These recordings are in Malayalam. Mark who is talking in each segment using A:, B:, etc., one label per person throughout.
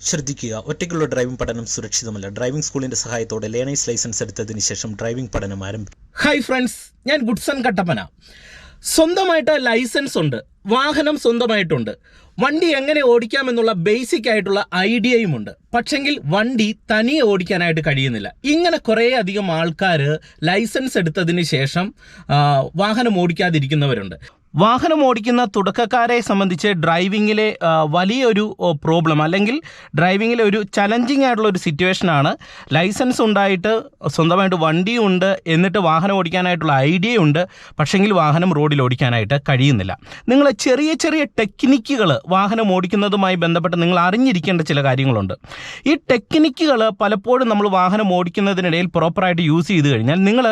A: ശ്രദ്ധിക്കുക. ഒറ്റയ്ക്കുള്ള ഡ്രൈവിംഗ് പഠനം സുരക്ഷിതമല്ല. ഡ്രൈവിംഗ് സ്കൂളിന്റെ സഹായത്തോടെ ലേണേഴ്സ് ലൈസൻസ് എടുത്തതിന് ശേഷം ഡ്രൈവിംഗ് പഠനം ആരംഭിക്കും
B: ഹായ് ഫ്രണ്ട്സ് ഞാൻ ഗുഡ്സൺ കട്ടപ്പന. സ്വന്തമായിട്ട് ലൈസൻസ് ഉണ്ട്. വാഹനം സ്വന്തമായിട്ടുണ്ട്. വണ്ടി എങ്ങനെ ഓടിക്കാമെന്നുള്ള ബേസിക് ആയിട്ടുള്ള ഐഡിയയും ഉണ്ട്. പക്ഷെങ്കിൽ വണ്ടി തനിയെ ഓടിക്കാനായിട്ട് കഴിയുന്നില്ല. ഇങ്ങനെ കുറേ അധികം ആൾക്കാർ ലൈസൻസ് എടുത്തതിന് ശേഷം വാഹനം ഓടിക്കാതിരിക്കുന്നവരുണ്ട്. വാഹനം ഓടിക്കുന്ന തുടക്കക്കാരെ സംബന്ധിച്ച് ഡ്രൈവിങ്ങിലെ വലിയൊരു പ്രോബ്ലം അല്ലെങ്കിൽ ഡ്രൈവിങ്ങിലെ ഒരു ചലഞ്ചിങ് ആയിട്ടുള്ള ഒരു സിറ്റുവേഷനാണ് ലൈസൻസ് ഉണ്ടായിട്ട് സ്വന്തമായിട്ട് വണ്ടിയുണ്ട് എന്നിട്ട് വാഹനം ഓടിക്കാനായിട്ടുള്ള ഐഡിയ ഉണ്ട്. പക്ഷെങ്കിൽ വാഹനം റോഡിൽ ഓടിക്കാനായിട്ട് കഴിയുന്നില്ല. നിങ്ങൾ ചെറിയ ചെറിയ ടെക്നിക്കുകൾ വാഹനം ഓടിക്കുന്നതുമായി ബന്ധപ്പെട്ട് നിങ്ങൾ അറിഞ്ഞിരിക്കേണ്ട ചില കാര്യങ്ങളുണ്ട്. ഈ ടെക്നിക്കുകൾ പലപ്പോഴും നമ്മൾ വാഹനം ഓടിക്കുന്നതിനിടയിൽ പ്രോപ്പറായിട്ട് യൂസ് ചെയ്ത് കഴിഞ്ഞാൽ നിങ്ങൾ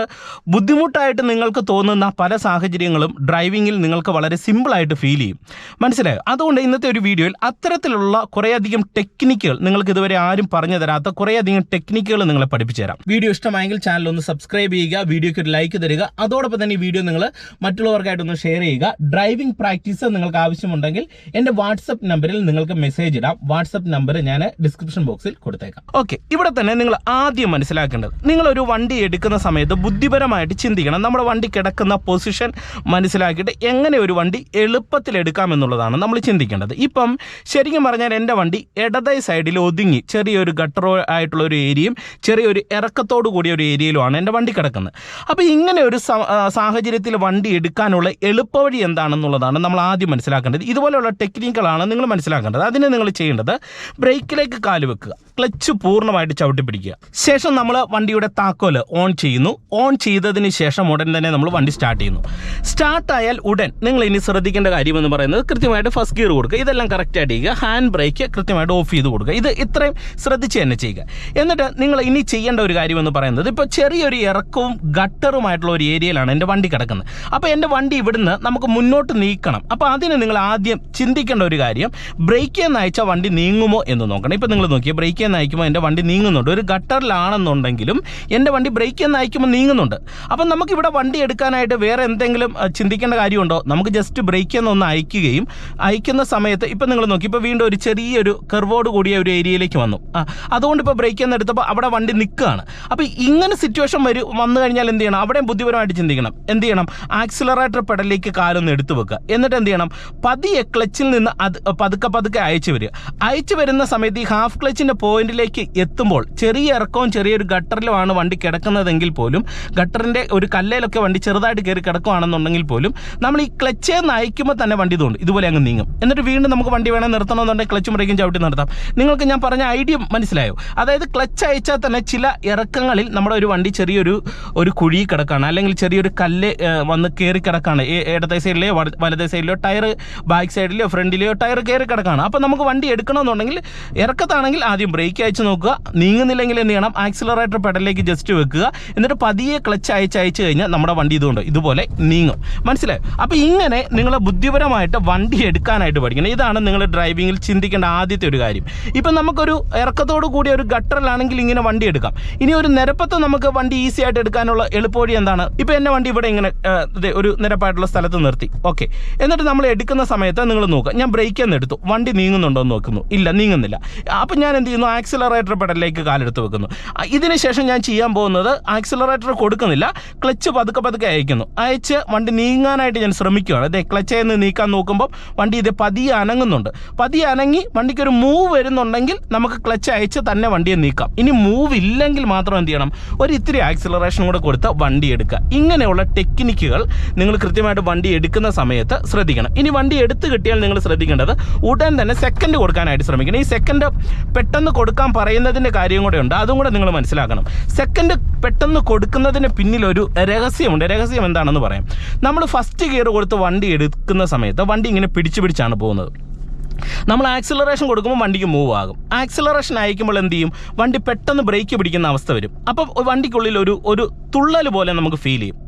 B: ബുദ്ധിമുട്ടായിട്ട് നിങ്ങൾക്ക് തോന്നുന്ന പല സാഹചര്യങ്ങളും ഡ്രൈവിങ്ങിൽ നിങ്ങൾക്ക് വളരെ സിമ്പിളായിട്ട് ഫീൽ ചെയ്യും. മനസ്സിലായോ? അതുകൊണ്ട് ഇന്നത്തെ ഒരു വീഡിയോയിൽ അത്തരത്തിലുള്ള കുറേയധികം ടെക്നിക്കുകൾ നിങ്ങൾക്ക് ഇതുവരെ ആരും പറഞ്ഞു തരാത്ത കുറേയധികം ടെക്നിക്കുകൾ നിങ്ങളെ പഠിപ്പിച്ചു തരാം. വീഡിയോ ഇഷ്ടമായെങ്കിൽ ചാനൽ ഒന്ന് സബ്സ്ക്രൈബ് ചെയ്യുക വീഡിയോയ്ക്ക് ഒരു ലൈക്ക് തരിക അതോടൊപ്പം തന്നെ ഈ വീഡിയോ നിങ്ങൾ മറ്റുള്ളവർക്കായിട്ടൊന്ന് ഷെയർ ചെയ്യുക. ഡ്രൈവിംഗ് പ്രാക്ടീസ് നിങ്ങൾക്ക് ആവശ്യമുണ്ടെങ്കിൽ എന്റെ വാട്സപ്പ് നമ്പറിൽ നിങ്ങൾക്ക് മെസ്സേജ് ഇടാം. വാട്സപ്പ് നമ്പർ ഞാൻ ഡിസ്ക്രിപ്ഷൻ ബോക്സിൽ കൊടുത്തേക്കാം. ഓക്കെ ഇവിടെ തന്നെ നിങ്ങൾ ആദ്യം മനസ്സിലാക്കേണ്ടത് നിങ്ങളൊരു വണ്ടി എടുക്കുന്ന സമയത്ത് ബുദ്ധിപരമായിട്ട് ചിന്തിക്കണം. നമ്മുടെ വണ്ടി കിടക്കുന്ന പൊസിഷൻ മനസ്സിലാക്കിയിട്ട് എങ്ങനെ ഒരു വണ്ടി എളുപ്പത്തിൽ എടുക്കാമെന്നുള്ളതാണ് നമ്മൾ ചിന്തിക്കേണ്ടത്. ഇപ്പം ശരിക്കും പറഞ്ഞാൽ എന്റെ വണ്ടി ഇടതൈ സൈഡിൽ ഒതുങ്ങി ചെറിയൊരു ഗട്ടറോ ആയിട്ടുള്ള ഒരു ഏരിയയും ചെറിയൊരു ഇറക്കത്തോടു കൂടിയ ഒരു ഏരിയയിലുമാണ് എന്റെ വണ്ടി കിടക്കുന്നത്. അപ്പോൾ ഇങ്ങനെ ഒരു സാഹചര്യത്തിൽ വണ്ടി എടുക്കാനുള്ള എളുപ്പവഴി എന്താണെന്നുള്ളതാണ് നമ്മൾ ആദ്യം മനസ്സിലാക്കേണ്ടത്. ഇതുപോലെയുള്ള ടെക്നിക്കുകളാണ് നിങ്ങൾ മനസ്സിലാക്കേണ്ടത്. അതിന് നിങ്ങൾ ചെയ്യേണ്ടത് ബ്രേക്കിലേക്ക് കാൽ വെക്കുക ക്ലച്ച് പൂർണമായിട്ട് ചവിട്ടി പിടിക്കുക. ശേഷം നമ്മൾ വണ്ടിയുടെ താക്കോൽ ഓൺ ചെയ്യുന്നു. ഓൺ ചെയ്തതിന് ശേഷം ഉടൻ തന്നെ നമ്മൾ വണ്ടി സ്റ്റാർട്ട് ചെയ്യുന്നു. സ്റ്റാർട്ടായാൽ ഉടൻ നിങ്ങൾ ഇനി ശ്രദ്ധിക്കേണ്ട കാര്യം എന്ന് പറയുന്നത് കൃത്യമായിട്ട് ഫസ്റ്റ് ഗിയർ കൊടുക്കുക. ഇതെല്ലാം കറക്റ്റായിട്ട് ചെയ്യുക. ഹാൻഡ് ബ്രേക്ക് കൃത്യമായിട്ട് ഓഫ് ചെയ്ത് കൊടുക്കുക. ഇത് ഇത്രയും ശ്രദ്ധിച്ച് തന്നെ ചെയ്യുക. എന്നിട്ട് നിങ്ങൾ ഇനി ചെയ്യേണ്ട ഒരു കാര്യം എന്ന് പറയുന്നത് ഇപ്പോൾ ചെറിയൊരു ഇറക്കവും ഗട്ടറുമായിട്ടുള്ള ഒരു ഏരിയയിലാണ് എന്റെ വണ്ടി കിടക്കുന്നത്. അപ്പോൾ എന്റെ വണ്ടി ഇവിടുന്ന് നമുക്ക് മുന്നോട്ട് നീക്കണം. അപ്പോൾ അതിന് നിങ്ങൾ ആദ്യം ചിന്തിക്കേണ്ട ഒരു കാര്യം ബ്രേക്ക് നയിച്ചാൽ വണ്ടി നീങ്ങുമോ എന്ന് നോക്കണം. ഇപ്പോൾ നിങ്ങൾ നോക്കിയാൽ ബ്രേക്ക് നയിക്കുമ്പോൾ എന്റെ വണ്ടി നീങ്ങുന്നുണ്ട്. ഒരു ഗട്ടറിലാണെന്നുണ്ടെങ്കിലും എന്റെ വണ്ടി ബ്രേക്ക് നയിക്കുമ്പോൾ നീങ്ങുന്നുണ്ട്. അപ്പം നമുക്കിവിടെ വണ്ടി എടുക്കാനായിട്ട് വേറെ എന്തെങ്കിലും ചിന്തിക്കേണ്ട കാര്യമുണ്ടോ? നമുക്ക് ജസ്റ്റ് ബ്രേക്ക് ഒന്ന് അയക്കുകയും അയക്കുന്ന സമയത്ത് ഇപ്പം നിങ്ങൾ നോക്കി ഇപ്പോൾ വീണ്ടും ഒരു ചെറിയൊരു കർവോട് കൂടിയ ഒരു ഏരിയയിലേക്ക് വന്നു. ആ അതുകൊണ്ട് ഇപ്പോൾ ബ്രേക്ക് എന്ന് എടുത്തപ്പോൾ അവിടെ വണ്ടി നിൽക്കുകയാണ്. അപ്പോൾ ഇങ്ങനെ സിറ്റുവേഷൻ വരും വന്നു കഴിഞ്ഞാൽ എന്ത് ചെയ്യണം? അവിടെ ബുദ്ധിപരമായിട്ട് ചിന്തിക്കണം. എന്ത് ചെയ്യണം? ആക്സിലറേറ്റർ പെടലിലേക്ക് കാലൊന്ന് എടുത്തു വെക്കുക. എന്നിട്ട് എന്ത് ചെയ്യണം? പതിയെ ക്ലച്ചിൽ നിന്ന് അത് പതുക്കെ പതുക്കെ അയച്ചു വരിക. അയച്ചു വരുന്ന സമയത്ത് ഈ ഹാഫ് ക്ലച്ചിന്റെ പോയിന്റിലേക്ക് എത്തുമ്പോൾ ചെറിയ ഇറക്കവും ചെറിയൊരു ഗട്ടറിലുമാണ് വണ്ടി കിടക്കുന്നതെങ്കിൽ പോലും ഗട്ടറിന്റെ ഒരു കല്ലയിലൊക്കെ വണ്ടി ചെറുതായിട്ട് കയറി കിടക്കുകയാണെന്നുണ്ടെങ്കിൽ പോലും നമ്മൾ ക്ലച്ചേ നയിക്കുമ്പോൾ തന്നെ വണ്ടി തോന്നും ഇതുപോലെ അങ്ങ് നീങ്ങും. എന്നിട്ട് വീണ്ടും നമുക്ക് വണ്ടി വേണേൽ നിർത്തണമെന്നുണ്ടെങ്കിൽ ക്ലച്ചും ബ്രേക്കും ചവിട്ടി നിർത്താം. നിങ്ങൾക്ക് ഞാൻ പറഞ്ഞ ഐഡിയ മനസ്സിലായോ? അതായത് ക്ലച്ച് അയച്ചാൽ തന്നെ ചില ഇറക്കങ്ങളിൽ നമ്മുടെ ഒരു വണ്ടി ചെറിയൊരു ഒരു കുഴി കിടക്കാണ്. അല്ലെങ്കിൽ ചെറിയൊരു കല്ല് വന്ന് കയറി കിടക്കാണ്. ഈ ഇടത്തെ സൈഡിലെയോ വലത്തെ സൈഡിലെയോ ടയർ ബാക്ക് സൈഡിലെയോ ഫ്രണ്ടിലെയോ ടയർ കയറി കിടക്കാണ്. അപ്പോൾ നമുക്ക് വണ്ടി എടുക്കണമെന്നുണ്ടെങ്കിൽ ഇറക്കത്താണെങ്കിൽ ആദ്യം ബ്രേക്ക് അയച്ച് നോക്കുക. നീങ്ങുന്നില്ലെങ്കിൽ എന്ത് ചെയ്യണം? ആക്സിലറേറ്റർ പെഡലിലേക്ക് ജസ്റ്റ് വെക്കുക. എന്നിട്ട് പതിയെ ക്ലച്ച് അയച്ച് അയച്ച് കഴിഞ്ഞാൽ നമ്മുടെ വണ്ടി ഇതുകൊണ്ട് ഇതുപോലെ നീങ്ങും. മനസ്സിലായോ? അപ്പോൾ ഇങ്ങനെ നിങ്ങൾ ബുദ്ധിപരമായിട്ട് വണ്ടി എടുക്കാനായിട്ട് പഠിക്കണം. ഇതാണ് നിങ്ങൾ ഡ്രൈവിങ്ങിൽ ചിന്തിക്കേണ്ട ആദ്യത്തെ ഒരു കാര്യം. ഇപ്പം നമുക്കൊരു ഇറക്കത്തോട് കൂടിയ ഒരു ഗട്ടറിലാണെങ്കിൽ ഇങ്ങനെ വണ്ടി എടുക്കാം. ഇനി ഒരു നിരപ്പത്ത് നമുക്ക് വണ്ടി ഈസി ആയിട്ട് എടുക്കാനുള്ള എളുപ്പവഴി എന്താണ്? ഇപ്പൊ എന്റെ വണ്ടി ഇവിടെ ഇങ്ങനെ ഒരു നിരപ്പായിട്ടുള്ള സ്ഥലത്ത് നിർത്തി. ഓക്കെ എന്നിട്ട് നമ്മൾ എടുക്കുന്ന സമയത്ത് നിങ്ങൾ നോക്കുക ഞാൻ ബ്രേക്ക് എന്ന് എടുത്തു. വണ്ടി നീങ്ങുന്നുണ്ടോ എന്ന് നോക്കുന്നു. ഇല്ല നീങ്ങുന്നില്ല. അപ്പം ഞാൻ എന്ത് ചെയ്യുന്നു? ആക്സിലറേറ്റർ പെടലിലേക്ക് കാലെടുത്ത് വെക്കുന്നു. ഇതിനുശേഷം ഇതിന് ശേഷം ഞാൻ ചെയ്യാൻ പോകുന്നത് ആക്സിലറേറ്റർ കൊടുക്കുന്നില്ല. ക്ലച്ച് പതുക്കെ പതുക്കെ അയക്കുന്നു. അയച്ച് വണ്ടി നീങ്ങാനായിട്ട് ഞാൻ ശ്രമിക്കുകയാണ്. അതെ ക്ലച്ചയിൽ നിന്ന് നീക്കാൻ നോക്കുമ്പോൾ വണ്ടി ഇത് പതിയെ അനങ്ങുന്നുണ്ട്. പതിയെ അനങ്ങി വണ്ടിക്ക് ഒരു മൂവ് വരുന്നുണ്ടെങ്കിൽ നമുക്ക് ക്ലച്ച് അയച്ച് തന്നെ വണ്ടിയെ നീക്കാം. ഇനി മൂവ് ഇല്ലെങ്കിൽ മാത്രം എന്ത് ചെയ്യണം? ഒരു ഇത്തിരി ആക്സിലറേഷൻ കൂടെ കൊടുത്ത് വണ്ടി എടുക്കുക. ഇങ്ങനെയുള്ള ടെക്നിക്കുകൾ നിങ്ങൾ കൃത്യമായിട്ട് വണ്ടി എടുക്കുന്ന സമയത്ത് ശ്രദ്ധിക്കണം. ഇനി വണ്ടി എടുത്തു കിട്ടിയാൽ നിങ്ങൾ ശ്രദ്ധിക്കേണ്ടത് ഉടൻ തന്നെ സെക്കൻഡ് കൊടുക്കാനായിട്ട് ശ്രമിക്കണം. ഈ സെക്കൻഡ് പെട്ടെന്ന് കൊടുക്കാൻ പറയുന്നതിന്റെ കാര്യം കൂടെ ഉണ്ട്. അതും കൂടെ നിങ്ങൾ മനസ്സിലാക്കണം. സെക്കൻഡ് പെട്ടെന്ന് കൊടുക്കുന്നതിന് പിന്നിൽ ഒരു രഹസ്യമുണ്ട്. രഹസ്യം എന്താണെന്ന് പറയാം. നമ്മൾ ഫസ്റ്റ് ഗിയർ കൊടുത്ത് വണ്ടി എടുക്കുന്ന സമയത്ത് വണ്ടി ഇങ്ങനെ പിടിച്ചു പിടിച്ചാണ് പോകുന്നത്. നമ്മൾ ആക്സിലറേഷൻ കൊടുക്കുമ്പോൾ വണ്ടിക്ക് മൂവ് ആകും. ആക്സിലറേഷൻ അയക്കുമ്പോൾ എന്ത് ചെയ്യും? വണ്ടി പെട്ടെന്ന് ബ്രേക്ക് പിടിക്കുന്ന അവസ്ഥ വരും. അപ്പം വണ്ടിക്കുള്ളിൽ ഒരു ഒരു തുള്ളൽ പോലെ നമുക്ക് ഫീൽ ചെയ്യും.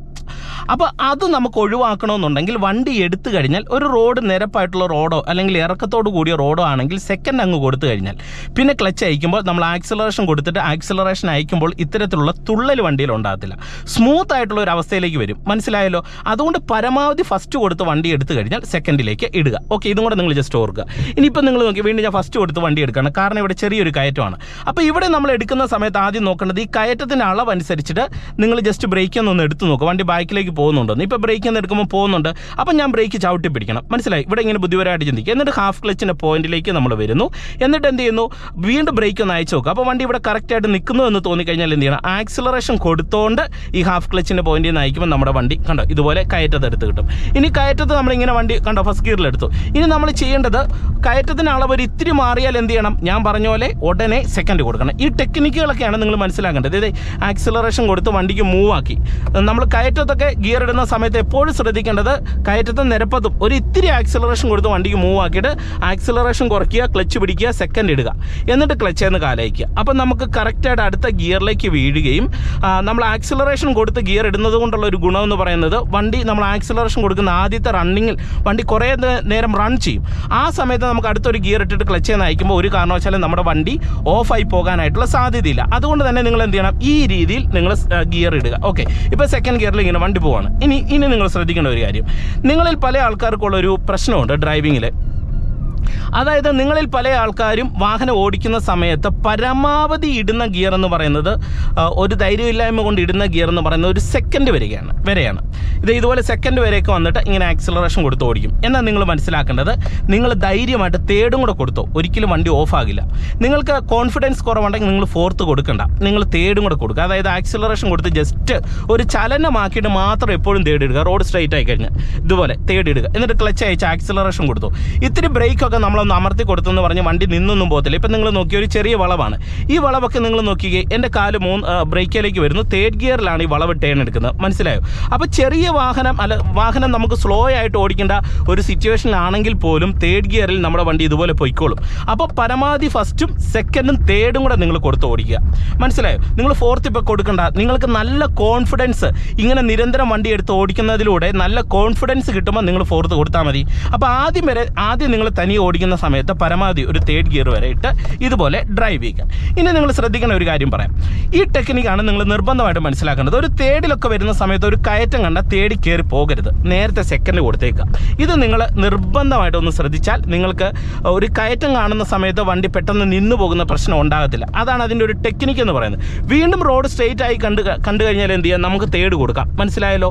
B: അപ്പോൾ അത് നമുക്ക് ഒഴിവാക്കണമെന്നുണ്ടെങ്കിൽ വണ്ടി എടുത്തു കഴിഞ്ഞാൽ ഒരു റോഡ് നിരപ്പായിട്ടുള്ള റോഡോ അല്ലെങ്കിൽ ഇറക്കത്തോട് കൂടിയ റോഡോ ആണെങ്കിൽ സെക്കൻഡ് അങ്ങ് കൊടുത്തു കഴിഞ്ഞാൽ. പിന്നെ ക്ലച്ച് അയക്കുമ്പോൾ നമ്മൾ ആക്സിലറേഷൻ കൊടുത്തിട്ട് ആക്സിലറേഷൻ അയക്കുമ്പോൾ ഇത്തരത്തിലുള്ള തുള്ളൽ വണ്ടിയിൽ ഉണ്ടാകത്തില്ല. സ്മൂത്ത് ആയിട്ടുള്ള ഒരു അവസ്ഥയിലേക്ക് വരും. മനസ്സിലായല്ലോ? അതുകൊണ്ട് പരമാവധി ഫസ്റ്റ് കൊടുത്ത് വണ്ടി എടുത്തു കഴിഞ്ഞാൽ സെക്കൻഡിലേക്ക് ഇടുക. ഓക്കെ ഇതും കൂടെ നിങ്ങൾ ജസ്റ്റ് ഓർക്കുക. ഇനിയിപ്പോൾ നിങ്ങൾ നോക്കി വീണ്ടും ഞാൻ ഫസ്റ്റ് കൊടുത്ത് വണ്ടി എടുക്കുകയാണ്. കാരണം ഇവിടെ ചെറിയൊരു കയറ്റമാണ്. അപ്പോൾ ഇവിടെ നമ്മൾ എടുക്കുന്ന സമയത്ത് ആദ്യം നോക്കേണ്ടത് ഈ കയറ്റത്തിന്റെ അളവ് അനുസരിച്ചിട്ട് നിങ്ങൾ ജസ്റ്റ് ബ്രേക്ക് ഒന്ന് എടുത്ത് നോക്കുക. വണ്ടി ബാക്കിലേക്ക് പോകുന്നുണ്ടോ. ഇപ്പോൾ ബ്രേക്ക് നിന്ന് എടുക്കുമ്പോൾ പോകുന്നുണ്ട്. അപ്പം ഞാൻ ബ്രേക്ക് ചവിട്ടി പിടിക്കണം. മനസ്സിലായി? ഇവിടെ ഇങ്ങനെ ബുദ്ധിപരമായിട്ട് ചിന്തിക്കുക. എന്നിട്ട് ഹാഫ് ക്ലച്ചിന്റെ പോയിന്റിലേക്ക് നമ്മൾ വരുന്നു. എന്നിട്ട് എന്ത് ചെയ്യുന്നു? വീണ്ടും ബ്രേക്ക് ഒന്ന് അയച്ചു നോക്കുക. അപ്പോൾ വണ്ടി ഇവിടെ കറക്റ്റായിട്ട് നിൽക്കുന്നു എന്ന് തോന്നിക്കഴിഞ്ഞാൽ എന്ത് ചെയ്യണം? ആക്സിലറേഷൻ കൊടുത്തുകൊണ്ട് ഈ ഹാഫ് ക്ലച്ചിന്റെ പോയിന്റിൽ നിന്ന് അയക്കുമ്പോൾ നമ്മുടെ വണ്ടി കണ്ടോ? ഇതുപോലെ കയറ്റത്ത് എടുത്ത് കിട്ടും. ഇനി കയറ്റത്ത് നമ്മളിങ്ങനെ വണ്ടി കണ്ടോ? ഫസ്റ്റ് ഗിയറിൽ എടുത്തു. ഇനി നമ്മൾ ചെയ്യേണ്ടത് കയറ്റത്തിന് അളവ് ഒരു ഇത്തിരി മാറിയാൽ എന്ത് ചെയ്യണം? ഞാൻ പറഞ്ഞ പോലെ ഉടനെ സെക്കൻഡ് കൊടുക്കണം. ഈ ടെക്നിക്കുകളൊക്കെയാണ് നിങ്ങൾ മനസ്സിലാക്കേണ്ടത്. അതായത് ആക്സിലറേഷൻ കൊടുത്ത് വണ്ടിക്ക് മൂവ് ആക്കി. നമ്മൾ കയറ്റത്തൊക്കെ ഗിയർ ഇടുന്ന സമയത്ത് എപ്പോഴും ശ്രദ്ധിക്കേണ്ടത് കയറ്റത്തും നിരപ്പത്തും ഒരു ഇത്തിരി ആക്സിലറേഷൻ കൊടുത്ത് വണ്ടിക്ക് മൂവ് ആക്കിയിട്ട് ആക്സിലറേഷൻ കുറയ്ക്കുക ക്ലച്ച് പിടിക്കുക സെക്കൻഡ് ഇടുക. എന്നിട്ട് ക്ലച്ചേന്ന് കാലയക്കുക അപ്പം നമുക്ക് കറക്റ്റായിട്ട് അടുത്ത ഗിയറിലേക്ക് വീഴുകയും നമ്മൾ ആക്സിലറേഷൻ കൊടുത്ത് ഗിയർ ഇടുന്നത് കൊണ്ടുള്ള ഒരു ഗുണമെന്ന് പറയുന്നത് വണ്ടി നമ്മൾ ആക്സിലറേഷൻ കൊടുക്കുന്ന ആദ്യത്തെ റണ്ണിങ്ങിൽ വണ്ടി കുറേ നേരം റൺ ചെയ്യും. ആ സമയത്ത് നമുക്ക് അടുത്തൊരു ഗിയർ ഇട്ടിട്ട് ക്ലച്ച് എന്ന് അയക്കുമ്പോൾ ഒരു കാരണവശാലും നമ്മുടെ വണ്ടി ഓഫായി പോകാനായിട്ടുള്ള സാധ്യതയില്ല. അതുകൊണ്ട് തന്നെ നിങ്ങൾ എന്ത് ചെയ്യണം? ഈ രീതിയിൽ നിങ്ങൾ ഗിയർ ഇടുക. ഓക്കെ ഇപ്പോൾ സെക്കൻഡ് ഗിയറിൽ ഇങ്ങനെ വണ്ടി പോവാണ്. ഇനി ഇനി നിങ്ങൾ ശ്രദ്ധിക്കേണ്ട ഒരു കാര്യം. നിങ്ങളിൽ പല ആൾക്കാർക്കുള്ള ഒരു പ്രശ്നമുണ്ട് ഡ്രൈവിങ്ങിൽ അതായത് നിങ്ങളിൽ പല ആൾക്കാരും വാഹനം ഓടിക്കുന്ന സമയത്ത് പരമാവധി ഇടുന്ന ഗിയർ എന്ന് പറയുന്നത് ഒരു ധൈര്യമില്ലായ്മ കൊണ്ട് ഇടുന്ന ഗിയർ എന്ന് പറയുന്നത് ഒരു സെക്കൻഡ് വരികയാണ് വരെയാണ്. ഇത് ഇതുപോലെ സെക്കൻഡ് വരെയൊക്കെ വന്നിട്ട് ഇങ്ങനെ ആക്സിലറേഷൻ കൊടുത്ത് ഓടിക്കും. എന്നാൽ നിങ്ങൾ മനസ്സിലാക്കേണ്ടത്? നിങ്ങൾ ധൈര്യമായിട്ട് തേർഡും കൂടെ കൊടുത്തോ. ഒരിക്കലും വണ്ടി ഓഫ് ആകില്ല. നിങ്ങൾക്ക് കോൺഫിഡൻസ് കുറവുണ്ടെങ്കിൽ നിങ്ങൾ ഫോർത്ത് കൊടുക്കണ്ട. നിങ്ങൾ തേർഡും കൂടെ കൊടുക്കുക. അതായത് ആക്സിലറേഷൻ കൊടുത്ത് ജസ്റ്റ് ഒരു ചലനമാക്കിയിട്ട് മാത്രം എപ്പോഴും തേടിയിടുക റോഡ് സ്ട്രൈറ്റ് ആയി കഴിഞ്ഞാൽ ഇതുപോലെ തേടിയിടുക എന്നിട്ട് ക്ലച്ച് അയച്ച് ആക്സിലറേഷൻ കൊടുത്തു. ഇത്തിരി ബ്രേക്കൊക്കെ നമ്മളൊന്ന് അമർത്തി കൊടുത്തെന്ന് പറഞ്ഞ് വണ്ടി നിന്നൊന്നും പോകത്തില്ല. ഇപ്പം നിങ്ങൾ നോക്കിയ ഒരു ചെറിയ വളവാണ്. ഈ വളവൊക്കെ നിങ്ങൾ നോക്കിയേ എന്റെ കാൽ മൂന്ന് ബ്രേക്കിലേക്ക് വരുന്നു. തേർഡ് ഗിയറിലാണ് ഈ വളവ് ടേൺ എടുക്കുന്നത്. മനസ്സിലായോ? അപ്പോൾ ചെറിയ വാഹനം അല്ല വാഹനം നമുക്ക് സ്ലോ ആയിട്ട് ഓടിക്കേണ്ട ഒരു സിറ്റുവേഷനിലാണെങ്കിൽ പോലും തേർഡ് ഗിയറിൽ നമ്മുടെ വണ്ടി ഇതുപോലെ പൊയ്ക്കോളും. അപ്പോൾ പരമാവധി ഫസ്റ്റും സെക്കൻഡും തേർഡും കൂടെ നിങ്ങൾ കൊടുത്ത് ഓടിക്കുക. മനസ്സിലായോ? നിങ്ങൾ ഫോർത്ത് ഇപ്പോൾ കൊടുക്കണ്ട. നിങ്ങൾക്ക് നല്ല കോൺഫിഡൻസ് ഇങ്ങനെ നിരന്തരം വണ്ടി എടുത്ത് ഓടിക്കുന്നതിലൂടെ നല്ല കോൺഫിഡൻസ് കിട്ടുമ്പോൾ നിങ്ങൾ ഫോർത്ത് കൊടുത്താൽ മതി. അപ്പോൾ ആദ്യം വരെ ആദ്യം നിങ്ങൾ തനിയെ ഓടിക്കുന്ന സമയത്ത് പരമാവധി ഒരു തേർഡ് ഗിയർ വരെ ഇട്ട് ഇതുപോലെ ഡ്രൈവ് ചെയ്യുക. ഇനി നിങ്ങൾ ശ്രദ്ധിക്കേണ്ട ഒരു കാര്യം പറയാം. ഈ ടെക്നിക്കാണ് നിങ്ങൾ നിർബന്ധമായിട്ട് മനസ്സിലാക്കേണ്ടത്. ഒരു തേടിലൊക്കെ വരുന്ന സമയത്ത് ഒരു കയറ്റം കണ്ട തേടി കയറി പോകരുത്. നേരത്തെ സെക്കൻഡ് കൊടുത്തേക്കുക. ഇത് നിങ്ങൾ നിർബന്ധമായിട്ടൊന്ന് ശ്രദ്ധിച്ചാൽ നിങ്ങൾക്ക് ഒരു കയറ്റം കാണുന്ന സമയത്ത് വണ്ടി പെട്ടെന്ന് നിന്നു പോകുന്ന പ്രശ്നം ഉണ്ടാകത്തില്ല. അതാണ് അതിന്റെ ഒരു ടെക്നിക്ക് എന്ന് പറയുന്നത്. വീണ്ടും റോഡ് സ്ട്രെയിറ്റ് ആയി കണ്ട് കണ്ടു കഴിഞ്ഞാൽ എന്ത് ചെയ്യാം? നമുക്ക് തേട് കൊടുക്കാം. മനസ്സിലായല്ലോ?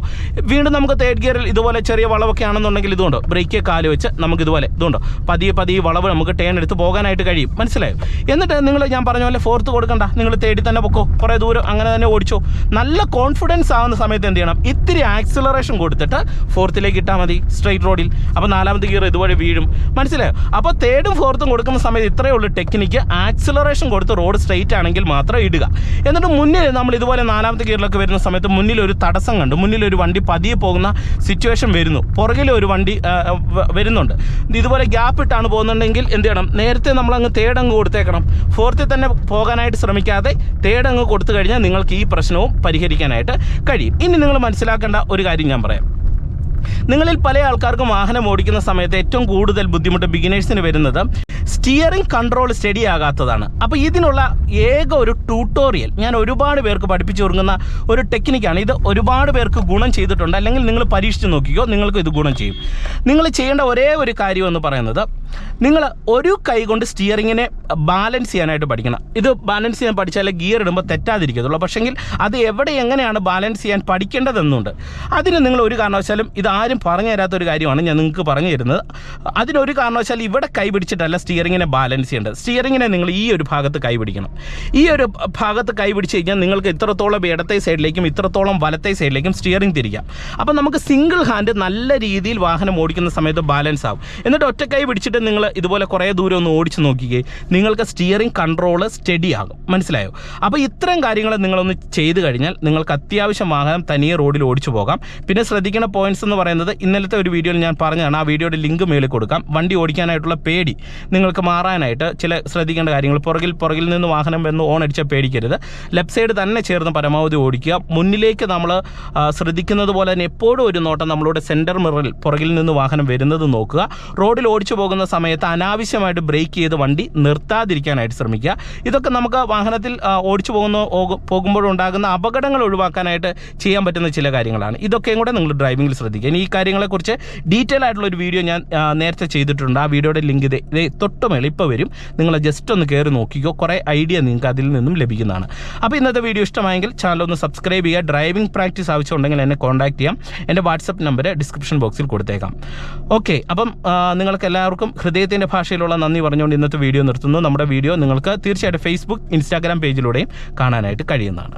B: വീണ്ടും നമുക്ക് തേർഡ് ഗിയറിൽ ഇതുപോലെ ചെറിയ വളവൊക്കെ ആണെന്നുണ്ടെങ്കിൽ ഇതുകൊണ്ടോ ബ്രേക്ക് കാൽ വെച്ച് നമുക്ക് ഇതുപോലെ ഇതുകൊണ്ടോ പതിയെ പതിയെ വളവ് നമുക്ക് ടേൺ എടുത്ത് പോകാനായിട്ട് കഴിയും. മനസ്സിലായോ? എന്നിട്ട് നിങ്ങൾ ഞാൻ പറഞ്ഞ പോലെ ഫോർത്ത് കൊടുക്കണ്ട. നിങ്ങൾ തേടി തന്നെ പൊക്കോ. കുറേ ദൂരം അങ്ങനെ തന്നെ ഓടിച്ചോ. നല്ല കോൺഫിഡൻസ് ആവുന്ന സമയത്ത് എന്ത് ചെയ്യണം? ഇത്തിരി ആക്സിലറേഷൻ കൊടുത്തിട്ട് ഫോർത്തിലേക്ക് ഇട്ടാൽ മതി. സ്ട്രെയിറ്റ് റോഡിൽ അപ്പോൾ നാലാമത്തെ ഗിയർ ഇതുവഴി വീഴും. മനസ്സിലായോ? അപ്പോൾ തേർഡും ഫോർത്തും കൊടുക്കുന്ന സമയത്ത് ഇത്രയേ ഉള്ളൂ ടെക്നിക്ക് ആക്സിലറേഷൻ കൊടുത്ത് റോഡ് സ്ട്രെയിറ്റ് ആണെങ്കിൽ മാത്രം ഇടുക. എന്നിട്ട് മുന്നിൽ നമ്മൾ ഇതുപോലെ നാലാമത്തെ ഗിയറിലൊക്കെ വരുന്ന സമയത്ത് മുന്നിൽ ഒരു തടസ്സം കണ്ടു. മുന്നിൽ ഒരു വണ്ടി പതിയെ പോകുന്ന സിറ്റുവേഷൻ വരുന്നു. പുറകിലൊരു വണ്ടി വരുന്നുണ്ട്. ഇതുപോലെ ഗ്യാപ്പ് ഇട്ടാണ് പോകുന്നുണ്ടെങ്കിൽ എന്ത് ചെയ്യണം? നേരത്തെ നമ്മൾ അങ്ങ് തേടങ്ങ് കൊടുത്തേക്കണം. ഫോർത്തിൽ തന്നെ പോകാനായിട്ട് ശ്രമിക്കാതെ തേടങ്ങ് കൊടുത്തു കഴിഞ്ഞാൽ നിങ്ങൾക്ക് ഈ പ്രശ്നവും പരിഹരിക്കാനായിട്ട് കഴിയും. ഇനി നിങ്ങൾ മനസ്സിലാക്കേണ്ട ഒരു കാര്യം ഞാൻ പറയാം. നിങ്ങളിൽ പല ആൾക്കാർക്കും വാഹനം ഓടിക്കുന്ന സമയത്ത് ഏറ്റവും കൂടുതൽ ബുദ്ധിമുട്ട് ബിഗിനേഴ്സിന് വരുന്നത് സ്റ്റിയറിംഗ് കൺട്രോൾ സ്റ്റഡി ആകാത്തതാണ് അപ്പോൾ ഇതിനുള്ള ഏക ഒരു ട്യൂട്ടോറിയൽ ഞാൻ ഒരുപാട് പേർക്ക് പഠിപ്പിച്ചു കൊടുക്കുന്ന ഒരു ടെക്നിക്കാണ് ഇത് ഒരുപാട് പേർക്ക് ഗുണം ചെയ്തിട്ടുണ്ട്. അല്ലെങ്കിൽ നിങ്ങൾ പരീക്ഷിച്ച് നോക്കിക്കോ നിങ്ങൾക്ക് ഇത് ഗുണം ചെയ്യും. നിങ്ങൾ ചെയ്യേണ്ട ഒരേ ഒരു കാര്യം എന്ന് പറയുന്നത് നിങ്ങൾ ഒരു കൈ കൊണ്ട് സ്റ്റിയറിങ്ങിനെ ബാലൻസ് ചെയ്യാനായിട്ട് പഠിക്കണം. ഇത് ബാലൻസ് ചെയ്യാൻ പഠിച്ചാലേ ഗിയർ ഇടുമ്പോൾ തെറ്റാതിരിക്കത്തുള്ളൂ. പക്ഷെങ്കിൽ അത് എവിടെ എങ്ങനെയാണ് ബാലൻസ് ചെയ്യാൻ പഠിക്കേണ്ടതെന്നുണ്ട്. അതിന് നിങ്ങൾ ഒരു കാരണവശാലും ഇത് ആരും പറഞ്ഞു തരാത്ത ഒരു കാര്യമാണ് ഞാൻ നിങ്ങൾക്ക് പറഞ്ഞു തരുന്നത്. അതിനൊരു കാരണവശാലും ഇവിടെ കൈ പിടിച്ചിട്ടല്ല സ്റ്റിയറിങ്ങിനെ ബാലൻസ് ചെയ്യേണ്ടത്. സ്റ്റിയറിങ്ങിനെ നിങ്ങൾ ഈ ഒരു ഭാഗത്ത് കൈപിടിക്കണം. ഈ ഒരു ഭാഗത്ത് കൈപിടിച്ച് കഴിഞ്ഞാൽ നിങ്ങൾക്ക് ഇത്രത്തോളം ഇടത്തെ സൈഡിലേക്കും ഇത്രത്തോളം വലത്തെ സൈഡിലേക്കും സ്റ്റിയറിംഗ് തിരിക്കാം. അപ്പോൾ നമുക്ക് സിംഗിൾ ഹാൻഡ് നല്ല രീതിയിൽ വാഹനം ഓടിക്കുന്ന സമയത്ത് ബാലൻസ് ആവും. എന്നിട്ട് ഒറ്റ കൈ പിടിച്ചിട്ട് നിങ്ങൾ ഇതുപോലെ കുറേ ദൂരം ഒന്ന് ഓടിച്ച് നോക്കിക്കേ നിങ്ങൾക്ക് സ്റ്റിയറിംഗ് കൺട്രോൾ സ്റ്റഡി ആകും. മനസ്സിലായോ? അപ്പോൾ ഇത്തരം കാര്യങ്ങൾ നിങ്ങളൊന്ന് ചെയ്തു കഴിഞ്ഞാൽ നിങ്ങൾക്ക് അത്യാവശ്യം വാഹനം തനിയെ റോഡിൽ ഓടിച്ചു പോകാം. പിന്നെ ശ്രദ്ധിക്കേണ്ട പോയിന്റ്സ് എന്ന് പറയുന്നത് ഇന്നലത്തെ ഒരു വീഡിയോയിൽ ഞാൻ പറഞ്ഞതാണ് ആ വീഡിയോയുടെ ലിങ്ക് മേളിൽ കൊടുക്കാം. വണ്ടി ഓടിക്കാനായിട്ടുള്ള പേടി. നിങ്ങൾക്ക് മാറാനായിട്ട് ചില ശ്രദ്ധിക്കേണ്ട കാര്യങ്ങൾ. പുറകിൽ പുറകിൽ നിന്ന് വാഹനം വന്ന് ഓൺ അടിച്ചാൽ പേടിക്കരുത്. ലെഫ്റ്റ് സൈഡ് തന്നെ ചേർന്ന് പരമാവധി ഓടിക്കുക. മുന്നിലേക്ക് നമ്മൾ ശ്രദ്ധിക്കുന്നത് പോലെ തന്നെ എപ്പോഴും ഒരു നോട്ടം നമ്മളുടെ സെന്റർ മിററിൽ പുറകിൽ നിന്ന് വാഹനം വരുന്നത് നോക്കുക. റോഡിൽ ഓടിച്ചു പോകുന്ന സമയത്ത് അനാവശ്യമായിട്ട് ബ്രേക്ക് ചെയ്ത് വണ്ടി നിർത്താതിരിക്കാനായിട്ട് ശ്രമിക്കുക. ഇതൊക്കെ നമുക്ക് വാഹനത്തിൽ ഓടിച്ചു പോകുന്ന പോകുമ്പോഴുണ്ടാകുന്ന അപകടങ്ങൾ ഒഴിവാക്കാനായിട്ട് ചെയ്യാൻ പറ്റുന്ന ചില കാര്യങ്ങളാണ്. ഇതൊക്കെയും കൂടെ നിങ്ങൾ ഡ്രൈവിംഗിൽ ശ്രദ്ധിക്കുക. ഇനി ഈ കാര്യങ്ങളെക്കുറിച്ച് ഡീറ്റെയിൽ ആയിട്ടുള്ള ഒരു വീഡിയോ ഞാൻ നേരത്തെ ചെയ്തിട്ടുണ്ട്. ആ വീഡിയോയുടെ ലിങ്ക് ഇതേ ഇതേ തൊട്ടുമേൾ എളുപ്പ വരും. നിങ്ങൾ ജസ്റ്റ് ഒന്ന് കയറി നോക്കിക്കോ. കുറേ ഐഡിയ നിങ്ങൾക്ക് അതിൽ നിന്നും ലഭിക്കുന്നതാണ്. അപ്പോൾ ഇന്നത്തെ വീഡിയോ ഇഷ്ടമായെങ്കിൽ ചാനൽ ഒന്ന് സബ്സ്ക്രൈബ് ചെയ്യുക. ഡ്രൈവിംഗ് പ്രാക്ടീസ് ആവശ്യമുണ്ടെങ്കിൽ എന്നെ കോൺടാക്ട് ചെയ്യാം. എന്റെ വാട്സപ്പ് നമ്പർ ഡിസ്ക്രിപ്ഷൻ ബോക്സിൽ കൊടുത്തേക്കാം. ഓക്കെ അപ്പം നിങ്ങൾക്ക് എല്ലാവർക്കും ഹൃദയത്തിന്റെ ഭാഷയിലുള്ള നന്ദി പറഞ്ഞുകൊണ്ട് ഇന്നത്തെ വീഡിയോ നിർത്തുന്നു. നമ്മുടെ വീഡിയോ നിങ്ങൾക്ക് തീർച്ചയായിട്ടും ഫേസ്ബുക്ക് ഇൻസ്റ്റാഗ്രാം പേജിലൂടെയും കാണാനായിട്ട് കഴിയുന്നതാണ്.